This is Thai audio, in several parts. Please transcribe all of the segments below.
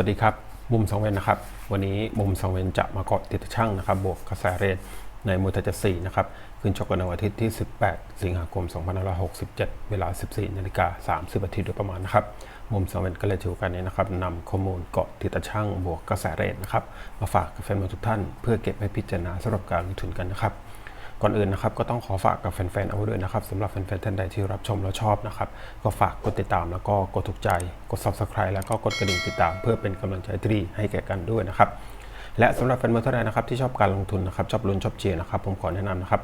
วัสดีครับ มุมสองเวนนะครับ วันนี้มุมสองเวนจะมาเกาะติดช่างนะครับ บวกกระแสเรทในมวยไทยจัสี่นะครับ ขึ้นชกกันในวันอาทิตย์ที่ 18 สิงหาคม 2567 เวลา 14นาฬิกา30นาทีโดยประมาณนะครับ มุมสองเวนก็เลยถือกาสนี้นะครับนำข้อมูลเกาะติดช่างบวกกระแสเรทนะครับ มาฝากกับแฟนมวยทุกท่าน เพื่อเก็บไว้พิจารณาสำหรับการลงทุนกันนะครับ ก่อนอื่นนะครับก็ต้องขอฝากกับแฟนๆเอาด้วยนะครับสำหรับแฟนๆท่านใดที่รับชมแล้วชอบนะครับก็ฝากกดติดตามแล้วก็กดถูกใจกด subscribe แล้วก็กดกระดิ่งติดตาม เพื่อเป็นกำลังใจที่ดีให้แก่กันด้วยนะครับและสำหรับแฟนมวยท่านใดนะครับที่ชอบการลงทุนนะครับชอบลุ้นชอบเชียร์นะครับผมขอแนะนำนะครับ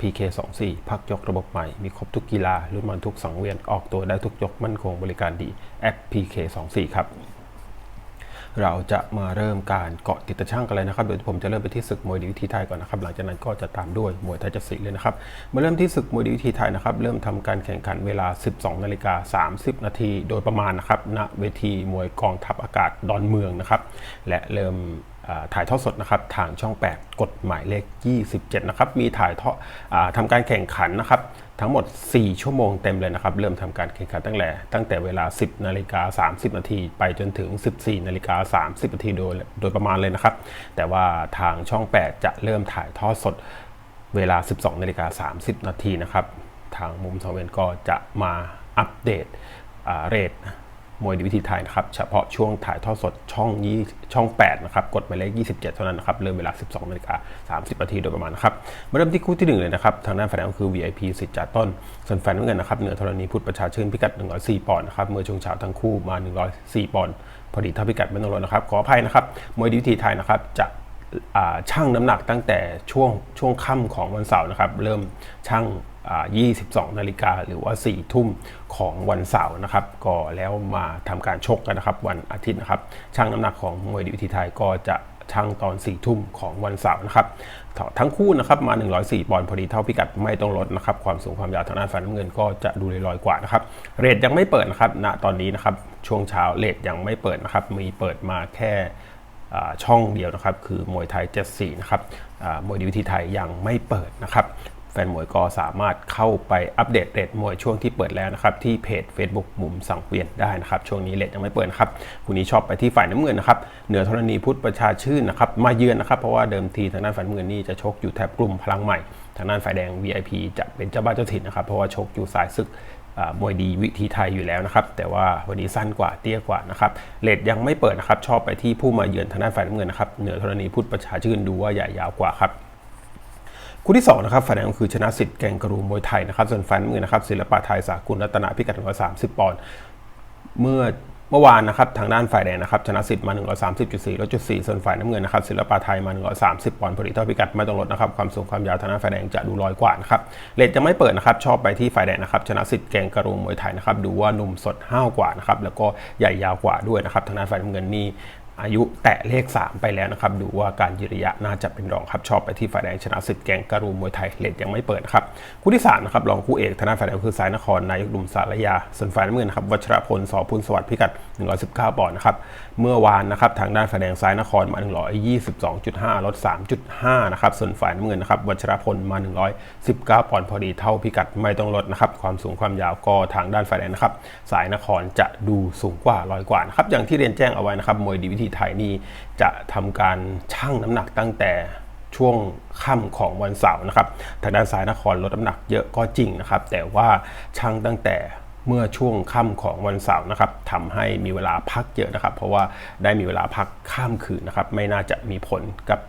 @pk24 พักยกระบบใหม่ มีครบทุกกีฬาลุ้นมันทุกสังเวียนออกตัวได้ทุกยกมั่นคงบริการดี @pk24 ครับ เราจะมาเริ่มการเกาะติดตะช่างกันเลยนะครับเดี๋ยวผมจะเริ่มไปที่ศึกมวยดีวิธีไทยก่อนนะครับ หลังจากนั้นก็จะตามด้วยมวยไทยจัดสีเลยนะครับ มาเริ่มที่ศึกมวยดีวิธีไทยนะครับ เริ่มทำการแข่งขันเวลา 12นาฬิกา30 นาทีโดยประมาณนะครับ ณ เวทีมวยกองทัพอากาศดอนเมืองนะครับ และเริ่ม ถ่ายทอดสดนะครับทางช่อง 8 กฎหมายเลข 27 นะครับ มีถ่ายทอดอาทำการแข่งขันนะครับ ทั้งหมด 4 ชั่วโมงเต็มเลยนะครับ เริ่มทำการแข่งขันตั้งแต่ตั้งแต่เวลา 10 นาฬิกา 30 นาที ไปจนถึง 14 นาฬิกา 30 นาทีโดยโดยประมาณเลยนะครับ แต่ว่าทางช่อง 8 จะเริ่มถ่ายทอดสดเวลา 12 นาฬิกา 30 นาทีนะครับ ทางมุมสองเวนก็จะมาอัปเดตเรท มวยดีวิธีไทยนะครับ เฉพาะช่วงถ่ายทอดสดช่องยี่ช่อง 8 นะครับ กดหมายเลข 27 เท่านั้นนะครับ เริ่มเวลา 12นาฬิกา30นาทีโดยประมาณนะครับ มาเริ่มที่คู่ที่ 1 เลยนะครับ ทางด้านฝ่ายแดงก็คือ VIP สิทธิ์จ่าต้น ส่วนฝ่ายน้ำเงินนะครับเหนือธรณีพุทธประชาชื่นพิกัด 104 ปอนด์นะครับ เมื่อช่วงเช้าทั้งคู่มา 104 ปอนด์ พอดีเท่าพิกัดไม่ต้องลดนะครับ ขออภัยนะครับ มวยดีวิธีไทยนะครับจะอ่าชั่งน้ำหนักตั้งแต่ช่วงช่วงค่ำของวันเสาร์นะครับ เริ่มชั่ง 22 นาฬิกาหรือว่า 4 ทุ่มของวันเสาร์นะครับ ก็แล้วมาทำการชกกันนะครับ วันอาทิตย์นะครับชั่งน้ำหนักของมวยดีวิธีไทยก็จะชั่งตอน4ทุ่มของวันเสาร์นะครับทั้งคู่นะครับมา 104 ปอนด์พอดีเท่าพิกัดไม่ต้องลดนะครับ ความสูงความยาวทางด้านฝ่ายน้ำเงินก็จะดูลอยๆกว่านะครับ เรทยังไม่เปิดนะครับณตอนนี้นะครับช่วงเช้าเรทยังไม่เปิดนะครับ มีเปิดมาแค่ช่องเดียวนะครับ คือมวยไทย 74 นะครับมวยดีวิธีไทยยังไม่เปิดนะครับ ฟนมวยก็สามารถเข้าไปอัปเดตเรทมวยช่วงที่เปิดแล้วนะครับ ที่เพจ Facebook มุมสังเวียนได้นะครับ ช่วงนี้เรทยังไม่เปิดครับคุณนี้ชอบไปที่ฝ่ายน้ำเงินนะครับเหนือธรณีพุทธประชาชื่นนะครับมาเยือนนะครับเพราะว่าเดิมทีทางด้านฝ่ายน้ำเงินนี่จะชกอยู่แถบกลุ่มพลังใหม่ทางด้านฝ่ายแดง VIP จะเป็นเจ้าบ้านเจ้าถิ่นนะครับเพราะว่าชกอยู่สายศึกมวยดีวิธีไทยอยู่แล้วนะครับ แต่ว่าวันนี้สั้นกว่าเตี้ยกว่านะครับเลทยังไม่เปิดนะครับ ชอบไปที่ผู้มาเยือนทางด้านฝ่ายน้ำเงินนะครับเหนือธรณีพุทธประชาชื่นดูว่าใหญ่ยาวกว่าครับ คู่ที่2นะครับฝ่ายแดงคือชนะสิทธิ์แกงกระรูมวยไทยนะครับส่วนฝ่ายน้ำเงินนะครับศิลปะไทยสากลรัตนาพิกัด130 ปอนด์เมื่อเมื่อวานนะครับทางด้านฝ่ายแดงนะครับชนะสิทธิ์มา 130.4ลดจุด4ส่วนฝ่ายน้ำเงินนะครับศิลปะไทยมา 130 ปอนด์พอดีเท่าพิกัดไม่ต้องลดนะครับความสูงความยาวทางด้านฝ่ายแดงจะดูลอยกว่านะครับเลทจะไม่เปิดนะครับชอบไปที่ฝ่ายแดงนะครับชนะสิทธิ์แกงกระรูมวยไทยนะครับดูว่าหนุ่มสดห้าวกว่านะครับแล้วก็ใหญ่ยาวกว่าด้วยนะครับทางด้านฝ่ายน้ำเงินนี่ อายุแตะเลข 3 ไปแล้วนะครับ ดูว่าการยืระยะน่าจะเป็นรองครับ ชอบไปที่ฝ่ายแดงชนะสิทธิ์แกงกระรูมวยไทยเลทยังไม่เปิดครับ คู่ที่3นะครับรองคู่เอกทางด้าฝ่ายแดงคือสายนครนายกดุมสารยา ส่วนฝ่ายน้ำเงินนะครับวัชรพลสอพุนสวัสดิ์พิกัด 119ปอนด์นะครับ เมื่อวานนะครับทางด้านฝ่ายแดงซ้ายนครมา 122.5 ลด 3.5 นะครับ ส่วนฝ่ายน้ำเงินนะครับวัชรพลมา 119ปอนด์พอดีเท่าพิกัดไม่ต้องลดนะครับความสูงความยาวก็ทางด้านฝ่ายแดงนะครับสายนครจะดูสูงกว่าลอยกว่านะครับอย่างที่เรียนแจ้งเอาไว้นะครับมวยดีวิธีไทยนี่จะทำการชั่งน้ำหนักตั้งแต่ช่วงค่ำของวันเสาร์นะครับทางด้านสายนครลดน้ำหนักเยอะก็จริงนะครับ แต่ว่าชั่งตั้งแต่เมื่อช่วงค่ำของวันเสาร์นะครับทำให้มีเวลาพักเยอะนะครับ เพราะว่าได้มีเวลาพักข้ามคืนนะครับ ไม่น่าจะมีผลกับ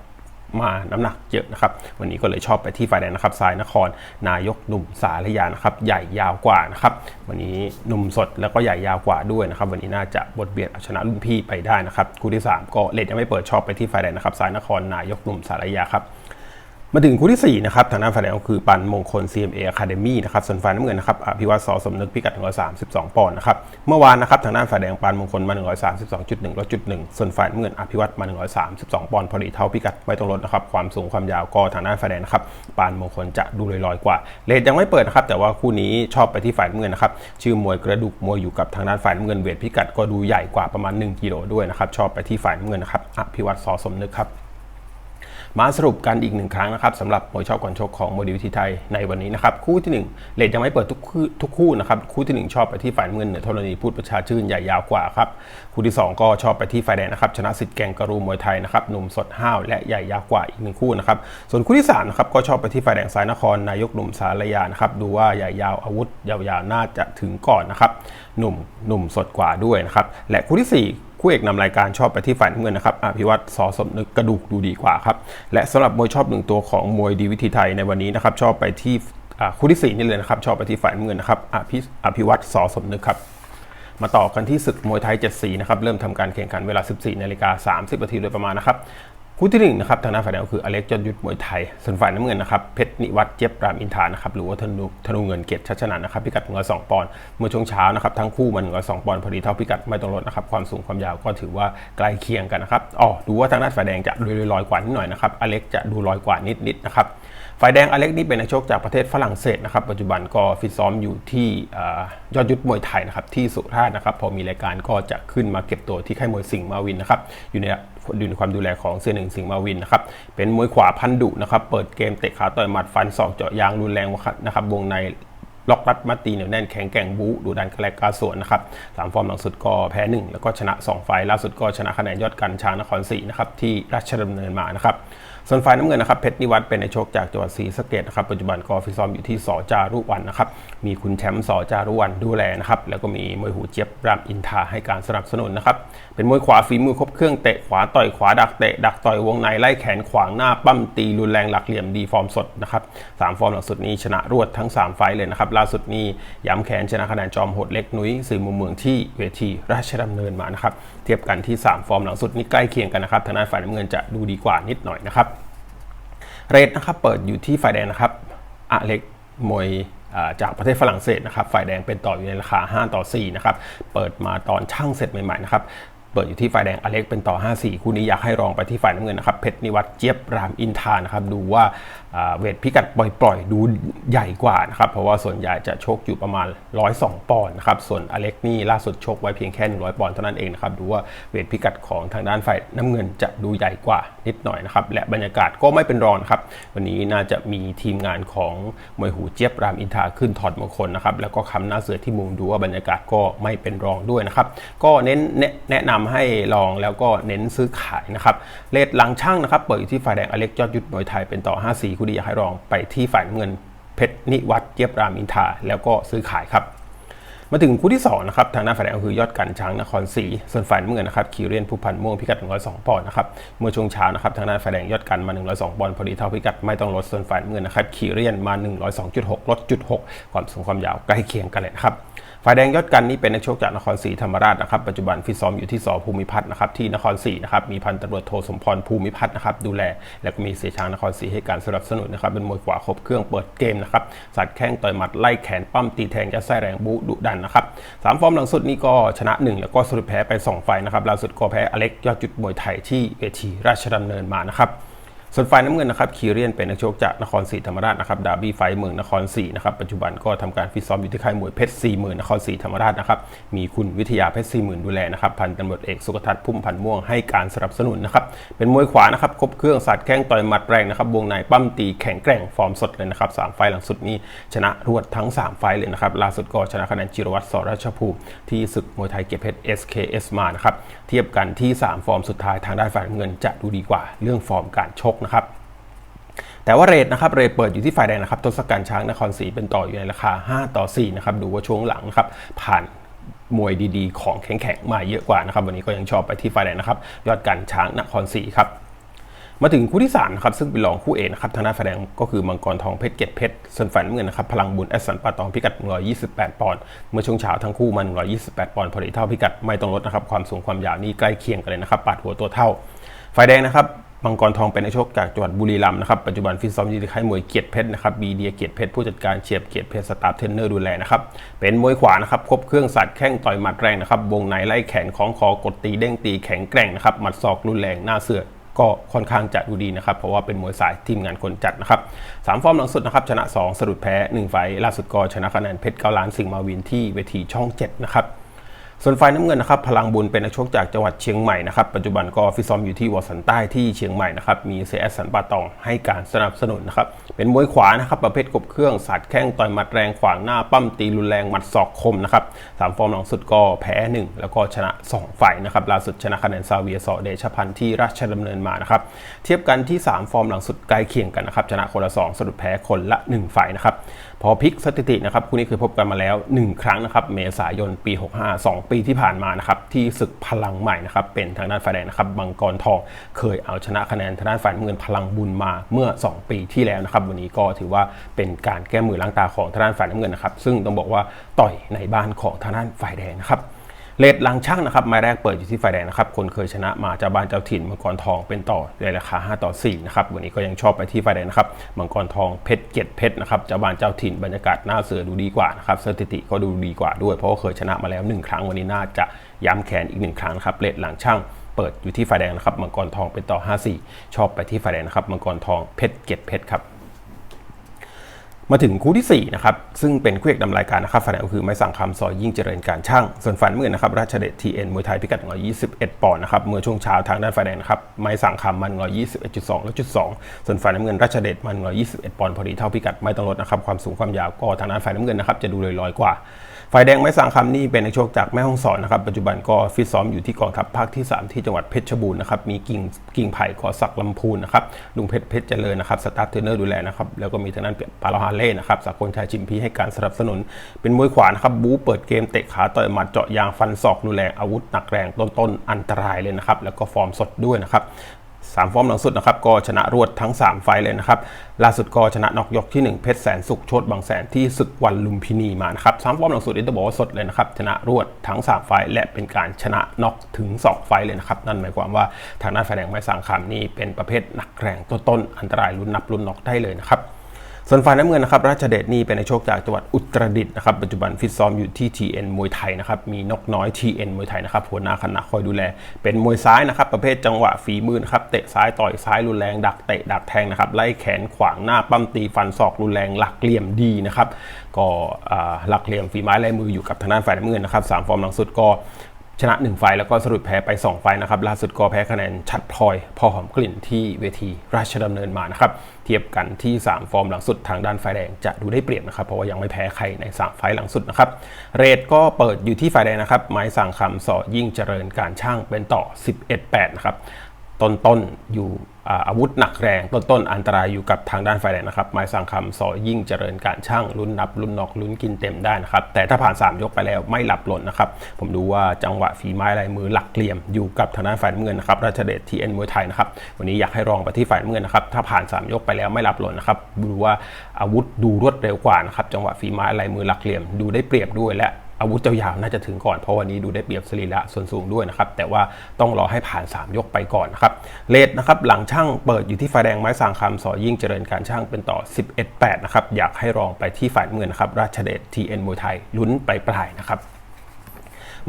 มาน้ำหนักเยอะนะครับ วันนี้ก็เลยชอบไปที่ฝ่ายแดงนะครับสายนครนายกหนุ่มสารยานะครับ ใหญ่ยาวกว่านะครับ วันนี้หนุ่มสดแล้วก็ใหญ่ยาวกว่าด้วยนะครับ วันนี้น่าจะบทเบียดเอาชนะรุ่นพี่ไปได้นะครับคู่ที่ 3 ก็เลดยังไม่เปิดชอบไปที่ฝ่ายแดงนะครับสายนครนายกหนุ่มสารยาครับ มาถึงคู่ที่ 4 นะครับ ทางด้านฝ่ายแดงคือปันมงคล CMA Academy นะครับ ส่วนฝ่ายน้ำเงินนะครับอภิวัตสอสมนึกพิกัด 132 ปอนด์นะครับ เมื่อวานนะครับทางด้านฝ่ายแดงปันมงคลมา 132.1ลดจุด1ส่วนฝ่ายน้ำเงินอภิวัตมา 132 ปอนด์พอดีเท่าพิกัดไม่ต้องลดนะครับ ความสูงความยาวก็ทางด้านฝ่ายแดงนะครับปานมงคลจะดูลอยๆกว่า เลทยังไม่เปิดนะครับ แต่ว่าคู่นี้ชอบไปที่ฝ่ายน้ำเงินนะครับ ชื่อมวยกระดูกมวยอยู่กับทางด้านฝ่ายน้ำเงินเวทพิกัดก็ดูใหญ่กว่าประมาณ 1กิโลด้วยนะครับชอบไปที่ฝ่ายน้ำเงินนะครับอภิวัตสอสมนึกครับ มาสรุปกันอีกหนึ่งครั้งนะครับสำหรับมวยชอบก่อนชกของโมดีวิธีไทยในวันนี้นะครับคู่ที่1เลทยังไม่เปิดทุกคู่ทุกคู่นะครับคู่ที่ 1 ชอบไปที่ฝ่ายเงินเหนือธรณีพูดประชาชื่นใหญ่ยาวกว่าครับคู่ที่ 2 ก็ชอบไปที่ฝ่ายแดงนะครับชนะสิทธิ์แกงกระรูมวยไทยนะครับหนุ่มสดห้าวและใหญ่ยาวกว่าอีกหนึ่งคู่นะครับส่วนคู่ที่3นะครับก็ชอบไปที่ฝ่ายแดงสายนครนายกหนุ่มสารยานะครับดูว่าใหญ่ยาวอาวุธยาวๆน่าจะถึงก่อนนะครับหนุ่มหนุ่มสดกว่าด้วยนะครับและคู่ที่ 4 คู่เอกนำรายการชอบไปที่ฝ่ายน้ำเงินนะครับอภิวัตสอสมนึกกระดูกดูดีกว่าครับ และสำหรับมวยชอบหนึ่งตัวของมวยดีวิธีไทยในวันนี้นะครับ ชอบไปที่คู่ที่ 4 นี่เลยนะครับ ชอบไปที่ฝ่ายน้ำเงินนะครับอภิอภิวัตสอสมนึกครับมาต่อกันที่ศึกมวยไทย 7 สีนะครับ เริ่มทำการแข่งขันเวลา 14นาฬิกา30นาทีโดยประมาณนะครับ คู่ที่หนึ่งนะครับทางด้านฝ่ายแดงก็คืออเล็กจอดยุทธมวยไทย ส่วนฝ่ายน้ำเงินนะครับเพชรนิวัฒน์เจี๊ยบรามอินทานะครับหรือว่าธนูธนูเงินเกียรติชัชนะนะครับพิกัด102ปอนด์เมื่อช่วงเช้านะครับทั้งคู่มัน102ปอนด์พอดีเท่าพิกัดไม่ต้องลดนะครับความสูงความยาวก็ถือว่าใกล้เคียงกันนะครับอ๋อดูว่าทางด้านฝ่ายแดงจะดูลอยกว่านิดหน่อยนะครับอเล็กจะดูลอยกว่านิดๆนะครับฝ่ายแดงอเล็กนี่เป็นนักชกจากประเทศฝรั่งเศสนะครับปัจจุบันก็ฟิตซ้อมอยู่ที่ยอดยุทธมวยไทยนะครับที่สุราษฎร์นะครับพอมีรายการก็จะขึ้นมาเก็บตัวที่ค่ายมวยสิงห์มาวินนะครับอยู่ใน ดูในความดูแลของเซียนหนึ่งสิงห์มาวินนะครับเป็นมวยขวาพันดุนะครับเปิดเกมเตะขาต่อยหมัดฟันศอกเจาะยางรุนแรงนะครับวงในล็อกรัดมาตีเหนียวแน่นแข็งแกร่งบูดูดันกระแลกกาสวนนะครับสามฟอร์มหลังสุดก็แพ้หนึ่งแล้วก็ชนะ 2 ไฟล์ล่าสุดก็ชนะคะแนนยอดกันช้างนครศรีนะครับที่ราชดำเนินมานะครับ ส่วนฝ่ายน้ำเงินนะครับเพชรนิวัฒน์เป็นในโชคจากจังหวัดศรีสะเกดนะครับปัจจุบันก็ฟิตซ้อมอยู่ที่สอจารุวันนะครับมีคุณแชมป์สอจารุวันดูแลนะครับแล้วก็มีมวยหูเจี๊ยบรามอินทาให้การสนับสนุนนะครับเป็นมวยขวาฝีมือครบเครื่องเตะขวาต่อยขวาดักเตะดักต่อยวงในไล่แขนขวางหน้าปั้มตีรุนแรงหลักเหลี่ยมดีฟอร์มสดนะครับสามฟอร์มหลังสุดนี้ชนะรวดทั้ง 3 ไฟเลยนะครับล่าสุดนี้ย้ำแขนชนะคะแนนจอมโหดเล็กนุ้ยสื่อมุมเมืองที่เวทีราชดำเนินมานะครับเทียบกันที่ 3 ฟอร์มหลังสุดนี้ใกล้เคียงกันนะครับทางด้านฝ่ายน้ำเงินจะดูดีกว่านิดหน่อยนะครับ เรทนะครับเปิดอยู่ที่ฝ่ายแดงนะครับอเล็กมวยจากประเทศฝรั่งเศสนะครับ ฝ่ายแดงเป็นต่ออยู่ในราคา 5 ต่อ 4 นะครับ เปิดมาตอนช่างเสร็จใหม่ๆนะครับ เปิดอยู่ที่ฝ่ายแดงอเล็กเป็นต่อ 5-4 คู่นี้อยากให้รองไปที่ฝ่ายน้ำเงินนะครับเพชรนิวัฒน์เจี๊ยบรามอินทานะครับดูว่าเวทพิกัดปล่อยๆ ดูใหญ่กว่านะครับเพราะว่าส่วนใหญ่จะชกอยู่ประมาณ 102 ปอนด์นะครับส่วนอเล็กนี่ล่าสุดชกไว้เพียงแค่ 100 ปอนด์เท่านั้นเองนะครับดูว่าเวทพิกัดของทางด้านฝ่ายน้ำเงินจะดูใหญ่กว่านิดหน่อยนะครับและบรรยากาศก็ไม่เป็นรองครับวันนี้น่าจะมีทีมงานของมวยหูเจี๊ยบรามอินทาขึ้นถอดมงคลนะครับแล้วก็คำหน้าเสือที่มุมดูว่าบรรยากาศก็ไม่เป็นรองด้วยนะครับก็เน้นแนะนำให้ลองแล้วก็เน้นซื้อขายนะครับเลทหลังช่างนะครับ เปิดอยู่ที่ฝ่ายแดงอเล็กยอดยุทธมวยไทยเป็นต่อ 5-4คู่ดีอยากให้รองไปที่ฝ่ายเงินเพชรนิวัฒน์เจี๊ยบรามอินทาแล้วก็ซื้อขายครับมาถึงคู่ที่2นะครับทางหน้าฝ่ายแดงคือยอดกันช้างนครศรีส่วนฝ่ายน้ำเงินนะครับขีเรียนผู้พันม่วงพิกัด 102 ปอนด์นะครับเมื่อช่วงเช้านะครับทางหน้าฝ่ายแดงยอดกันมา 102 ปอนด์พอดีเท่าพิกัดไม่ต้องลดส่วนฝ่ายน้ำเงินนะครับขีเรียนมา 102.6 ลดจุด6ความสูงความยาวใกล้เคียงกันเลยนะครับ ฝ่ายแดงยอดกันนี่เป็นนักชกจากนครศรีธรรมราชนะครับปัจจุบันฟิตซ้อมอยู่ที่สภูมิพัฒน์นะครับที่นครศรีนะครับมีพันตำรวจโทสมพรภูมิพัฒน์นะครับดูแล แล้วก็มีเสียช้างนครศรีให้การสนับสนุนนะครับเป็นมวยขวาครบเครื่องเปิดเกมนะครับสัดแข้งต่อยหมัดไล่แขนปั้มตีแทงยัดไส้แรงบูดุดันนะครับสามฟอร์มหลังสุดนี่ก็ชนะ 1 แล้วก็สรุปแพ้ไป2ไฟนะครับล่าสุดก็แพ้อเล็กยอดจุดมวยไทยที่เวทีราชดำเนินมานะครับ ส่วนฝ่ายน้ำเงินนะครับคีเรียนเป็นนักชกจากนครศรีธรรมราชนะครับดาบี้ไฟเมืองนครศรีนะครับปัจจุบันก็ทำการฟิตซ้อมอยู่ที่ค่ายมวยเพชรสี่หมื่นนครศรีธรรมราชนะครับมีคุณวิทยาเพชรสี่หมื่นดูแลนะครับพันตำรวจเอกสุกทัศน์พุ่มพันม่วงให้การสนับสนุนนะครับเป็นมวยขวานะครับครบเครื่องสัดแข้งต่อยหมัดแรงนะครับวงในปั้มตีแข็งแกร่งฟอร์มสดเลยนะครับสามไฟหลังสุดนี้ชนะรวดทั้ง 3 ไฟเลยนะครับล่าสุดก็ชนะคะแนนจิรวัตรสราชภูมิที่ศึกมวยไทยเกียรติเพชร SKS มานะครับเทียบกันที่ 3 ฟอร์มสุดท้ายทางด้านฝ่ายเงินจะดูดีกว่าเรื่องฟอร์มการชกนะครับแต่ว่าเรทนะครับเรทเปิดอยู่ที่ฝ่ายแดงนะครับทศกัณฐ์ช้างนครศรีเป็นต่ออยู่ในราคา 5 ต่อ4นะครับดูว่าช่วงหลังนะครับผ่านมวยดีๆ ของแข็งๆมาเยอะกว่านะครับวันนี้ก็ยังชอบไปที่ฝ่ายแดงนะครับยอดกันช้างนครศรีครับมาถึงคู่ที่3นะครับซึ่งเป็นรองคู่เอกนะครับทางด้านฝ่ายแดงก็คือมังกรทองเพชรเกตเพชรส่วนฝ่ายน้ำเงินนะครับพลังบุญแอสสันปาตองพิกัด 128 ปอนด์เมื่อช่วงเช้าทั้งคู่มัน 128 ปอนด์พอดีเท่าพิกัดไม่ต้องลดนะครับความสูงความยาวนี่ใกล้เคียงกันเลยนะครับปาดหัวตัวเท่าฝ่ายแดงนะครับ มังกรทองเป็นนักชกจากจังหวัดบุรีรัมย์นะครับปัจจุบันฟิตซ้อมอยู่ที่ค่ายมวยเกียรติเพชรนะครับบีเดียเกียรติเพชรผู้จัดการเฉียบเกียรติเพชรสตาฟเทรนเนอร์ดูแลนะครับเป็นมวยขวานะครับครบเครื่องสัตว์แข้งต่อยหมัดแรงนะครับวงในไล่แขนของคอกดตีเด้งตีแข็งแกร่งนะครับหมัดศอกรุนแรงหน้าเสือก็ค่อนข้างจะดูดีนะครับ เพราะว่าเป็นมวยสายทีมงานคนจัดนะครับสามฟอร์มหลังสุดนะครับ ชนะ 2สะดุดแพ้ 1 ไฟ ล่าสุดก็ชนะคะแนนเพชรเก้าล้านสิงห์มาวินที่เวทีช่อง 7 นะครับ ส่วนฝ่ายน้ำเงินนะครับพลังบุญเป็นนักชกจากจังหวัดเชียงใหม่นะครับปัจจุบันก็ฟิตซ้อมอยู่ที่วอสันใต้ที่เชียงใหม่นะครับมีเสียสันปาตองให้การสนับสนุนนะครับเป็นมวยขวานะครับประเภทกบเครื่องสาดแข้งต่อยหมัดแรงขวางหน้าปั้มตีรุนแรงหมัดศอกคมนะครับสามฟอร์มหลังสุดก็แพ้ 1 แล้วก็ชนะ 2 ฝ่ายนะครับล่าสุดชนะคะแนนซาเวียสอเดชพันธ์ที่ราชดำเนินมานะครับเทียบกันที่ 3 ฟอร์มหลังสุดใกล้เคียงกันนะครับชนะคนละ 2สะดุดแพ้คนละ 1 ฝ่ายนะครับ พอพลิกสถิตินะครับคู่นี้เคยพบกันมาแล้ว 1 ครั้งนะครับเมษายนปี 65 2 ปีที่ผ่านมานะครับที่ศึกพลังใหม่นะครับเป็นทางด้านฝ่ายแดงนะครับบางกรทองเคยเอาชนะคะแนนทางด้านฝ่ายเงินพลังบุญมาเมื่อ 2 ปีที่แล้วนะครับวันนี้ก็ถือว่าเป็นการแก้มือล้างตาของทางด้านฝ่ายน้ำเงินนะครับซึ่งต้องบอกว่าต่อยในบ้านของทางด้านฝ่ายแดงนะครับ เลดลังช่างนะครับไม้แรกเปิดอยู่ที่ฝ่ายแดงนะครับคนเคยชนะมาจากบ้านเจ้าถิ่นมังกรทองเป็นต่อในราคา 5 ต่อ4นะครับวันนี้ก็ยังชอบไปที่ฝ่ายแดงนะครับมังกรทองเพชรเกตเพชรนะครับจากบ้านเจ้าถิ่นบรรยากาศหน้าเสือดูดีกว่านะครับสถิติก็ดูดีกว่าด้วย เพราะว่าเคยชนะมาแล้ว 1 ครั้งวันนี้น่าจะย้ำแขนอีก1ครั้งครับเลดหลังช่างเปิดอยู่ที่ฝ่ายแดงนะครับมังกรทองเป็นต่อ 5-4 ชอบไปที่ฝ่ายแดงนะครับมังกรทองเพชรเกตเพชรครับ มาถึงคู่ที่ 4 นะครับ ซึ่งเป็นคู่เอกนำรายการนะครับฝ่ายแดงก็คือไม้สั่งคำซอยยิ่งเจริญการช่าง ส่วนฝ่ายน้ำเงินนะครับ ราชเดชทีเอ็นมวยไทยพิกัด 121 ปอนด์นะครับ เมื่อช่วงเช้าทางด้านฝ่ายแดงครับ ไม้สั่งคำมัน 121.2และจุด2ส่วนฝ่ายน้ำเงินราชเดชมัน 121 ปอนด์พอดีเท่าพิกัดไม่ต้องลดนะครับ ความสูงความยาวก็ทางด้านฝ่ายน้ำเงินนะครับจะดูลอยๆกว่า ฝ่ายแดงไม้สังคำนี่เป็นนักชกจากแม่ฮ่องสอนนะครับปัจจุบันก็ฟิตซ้อมอยู่ที่กองทัพภาคที่ 3 ที่จังหวัดเพชรบูรณ์นะครับมีกิ่งกิ่งไผ่ขอศักลำพูนนะครับลุงเพชรเพชรเจริญนะครับสตาร์เทรนเนอร์ดูแลนะครับแล้วก็มีทางด้านปาลาฮาเล่นะครับสากลชายจิมพีให้การสนับสนุน เป็นมวยขวานะครับบู๊เปิดเกมเตะขาต่อยหมัดเจาะยางฟันศอกรุนแรงอาวุธหนักแรงต้นๆอันตรายเลยนะครับแล้วก็ฟอร์มสดด้วยนะครับ สามฟอร์มหลังสุดนะครับก็ชนะรวดทั้ง 3 ไฟเลยนะครับล่าสุดก็ชนะนอกยกที่ 1 เพชรแสนสุขโชดบางแสนที่ศึกวันลุมพินีมานะครับสามฟอร์มหลังสุดนี่ต้องบอกว่าสดเลยนะครับชนะรวดทั้ง 3 ไฟและเป็นการชนะน็อกถึง 2 ไฟเลยนะครับนั่นหมายความว่าทางด้านฝ่ายแดงไม้สังคำนี่เป็นประเภทหนักแรงต้นๆอันตรายลุ้นนับลุ้นน็อกได้เลยนะครับ ส่วนฝ่ายน้ำเงินนะครับราชเดชนี่เป็นนักชกจากจังหวัดอุตรดิตถ์นะครับปัจจุบันฟิตซ้อมอยู่ที่ TN มวยไทยนะครับมีนกน้อย TN มวยไทยนะครับหัวหน้าคณะคอยดูแล เป็นมวยซ้ายนะครับประเภทจังหวะฝีมือนะครับเตะซ้ายต่อยซ้ายรุนแรง ดักเตะดักแทงนะครับไล่แขนขวางหน้าปั้มตีฟันศอกรุนแรงหลักเหลี่ยมดีนะครับก็หลักเหลี่ยมฝีไม้ลายมืออยู่กับทางด้านฝ่ายน้ำเงินนะครับสามฟอร์มหลังสุดก็ ชนะ 1 ไฟแล้วก็สรุปแพ้ไป 2 ไฟนะครับล่าสุดก็แพ้คะแนนชัดพลอย พอหอมกลิ่นที่เวทีราชดำเนินมานะครับเทียบกันที่ 3 ฟอร์มหลังสุดทางด้านไฟแดงจะดูได้เปรียบนะครับเพราะว่ายังไม่แพ้ใครใน 3 ไฟหลังสุดนะครับเรทก็เปิดอยู่ที่ไฟแดงนะครับไม้สั่งคำสอยิ่งเจริญการช่างเป็นต่อ 11-8นะครับต้นต้นๆอยู่ อาวุธหนักแรงต้นต้นๆอันตรายอยู่กับทางด้านฝ่ายแดงนะครับไม้สังคำสอยิ่งเจริญการช่างลุ้นนับลุ้นนอกลุ้นกินเต็มได้นะครับแต่ถ้าผ่าน 3 ยกไปแล้วไม่หลับหล่นนะครับผมดูว่าจังหวะฝีไม้ลายมือหลักเหลี่ยมอยู่กับทางด้านฝ่ายน้ำเงินนะครับราชเดชทีเอ็นมวยไทยนะครับวันนี้อยากให้ลองไปที่ฝ่ายน้ำเงินนะครับถ้าผ่าน 3 ยกไปแล้วไม่หลับหล่นนะครับดูว่าอาวุธดูรวดเร็วกว่านะครับจังหวะฝีไม้ลายมือหลักเหลี่ยมดูได้เปรียบด้วยและ อาวุธยาวๆน่าจะถึงก่อนเพราะวันนี้ดูได้เปรียบสรีระส่วนสูงด้วยนะครับ แต่ว่าต้องรอให้ผ่าน 3 ยกไปก่อนนะครับเลดนะครับหลังช่างเปิดอยู่ที่ไฟแดงไม้สางคำสอยิ่งเจริญการช่างเป็นต่อ 11-8 นะครับอยากให้รองไปที่ฝ่ายเมืองนะครับราชเดชทีเอ็นมวยไทยลุ้นไปปลายนะครับ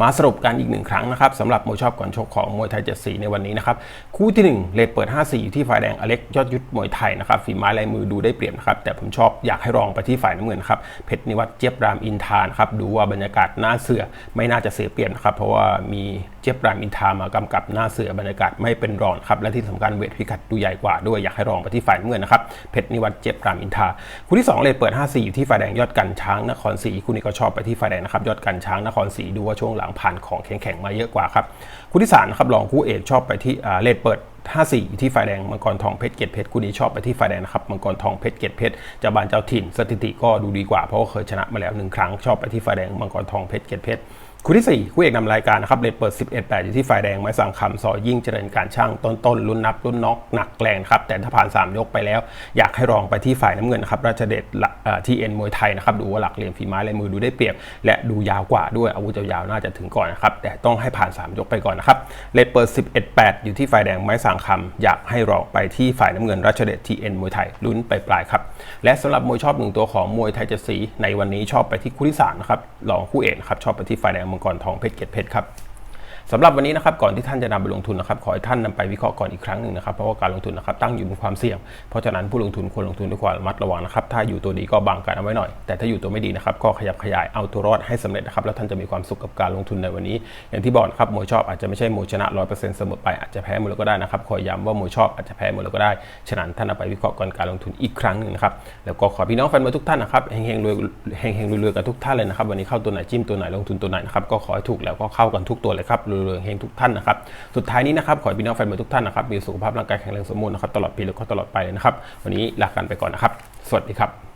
มาสรุปกันอีกหนึ่งครั้งนะครับสำหรับมวยชอบก่อนชกของมวยไทยเจ็ดสีในวันนี้นะครับคู่ที่ 1 เลทเปิด 5-4 อยู่ที่ฝ่ายแดงอเล็กยอดยุทธมวยไทยนะครับฝีไม้ลายมือดูได้เปรียบนะครับแต่ผมชอบอยากให้ลองไปที่ฝ่ายน้ำเงินครับเพชรนิวัฒน์เจี๊ยบรามอินทานครับดูว่าบรรยากาศน่าเสือไม่น่าจะเสียเปรียบนะครับเพราะว่ามีเจี๊ยบรามอินทามากำกับหน้าเสือบรรยากาศไม่เป็นรองครับ และที่สำคัญเวทพิกัดดูใหญ่กว่าด้วยอยากให้ลองไปที่ฝ่ายน้ำเงินนะครับเพชรนิวัฒน์เจี๊ยบรามอินทาคู่ที่สองเลดเปิด 5-4 อยู่ที่ฝ่ายแดงยอดกันช้างนครศรีคู่นี้ก็ชอบไปที่ฝ่ายแดงนะครับยอดกันช้างนครศรีดูว่าช่วงหลังผ่านของแข็งๆมาเยอะกว่าครับคู่ที่สามนะครับรองคู่เอกชอบไปที่เลดเปิด54อยู่ที่ฝ่ายแดงมังกรทองเพชรเกตเพชรคู่นี้ชอบไปที่ฝ่ายแดงนะครับมังกรทองเพชรเกตเพชรเจ้าบ้านเจ้าถิ่นสถิติก็ดูดีกว่าเพราะว่าเคยชนะมาแล้วหนึ่งครั้งชอบไปที่ฝ่ายแดงมังกรทองเพชรเกตเพชร คู่ที่ 4 คู่เอกนำรายการนะครับเลดเปิด 11 8 อยู่ที่ฝ่ายแดง ไม้สังคำซอยิ่งเจริญการช่างต้นต้นๆลุ้นนับลุ้นน็อกหนักแรงครับแต่ถ้าผ่าน 3 ยกไปแล้ว อยากให้ลองไปที่ฝ่ายน้ำเงินนะครับราชเดชทีเอ็นมวยไทยนะครับดูว่าหลักเหลี่ยมฝีไม้ลายมือดูได้เปรียบ และดูยาวกว่าด้วยอาวุธยาวๆน่าจะถึงก่อนนะครับแต่ต้องให้ผ่าน 3 ยกไปก่อนนะครับเลดเปิด 11 8 อยู่ที่ฝ่ายแดงไม้สังคำอยากให้ลองไปที่ฝ่ายน้ำเงินราชเดชทีเอ็นมวยไทยลุ้นไปปลายครับและสำหรับมวยชอบหนึ่งตัวของมวยไทยเจสีในวันนี้ชอบไปที่คู่ที่สามนะครับรองคู่เอกนะครับชอบไปที่ฝ่ายแดงมังกรทองเพชรเกตเพชรครับ สำหรับวันนี้นะครับก่อนที่ท่านจะนำไปลงทุนนะครับขอให้ท่านนำไปวิเคราะห์ก่อนอีกครั้งหนึ่งนะครับเพราะว่าการลงทุนนะครับตั้งอยู่บนความเสี่ยง เพราะฉะนั้นผู้ลงทุนควรลงทุนด้วยความระมัดระวังนะครับถ้าอยู่ตัวดีก็บางการเอาไว้หน่อย แต่ถ้าอยู่ตัวไม่ดีนะครับก็ขยับขยายเอาตัวรอดให้สำเร็จนะครับแล้วท่านจะมีความสุขกับการลงทุนในวันนี้ อย่างที่บอกนะครับมวยชอบอาจจะไม่ใช่มวยชนะ100%เปอร์เซ็นต์เสมอไปอาจจะแพ้หมดเลยก็ได้นะครับขอย้ำว่ามวยชอบอาจจะแพ้หมดเลยก็ได้ฉะนั้นท่านนำไปวิเคราะห์ก่อนการลงทุนอีกครั้งหนึ่งนะครับแล้วก็ขอพี่น้องแฟนมวยทุกท่านนะครับเฮงๆรวยเฮงๆรวยๆกันทุกท่านเลยนะครับวันนี้เข้าตัวไหนจิ้มตัวไหนลงทุนตัวไหนนะครับก็ขอให้ถูกแล้วก็เข้ากันทุกตัวเลยครับรวยๆเฮงทุกท่านนะครับ สุดท้ายนี้นะครับ ขอให้พี่น้องแฟนบอลทุกท่านนะครับ มีสุขภาพร่างกายแข็งแรงสมบูรณ์นะครับ ตลอดปีแล้วก็ตลอดไปเลยนะครับ วันนี้ลากันไปก่อนนะครับ สวัสดีครับ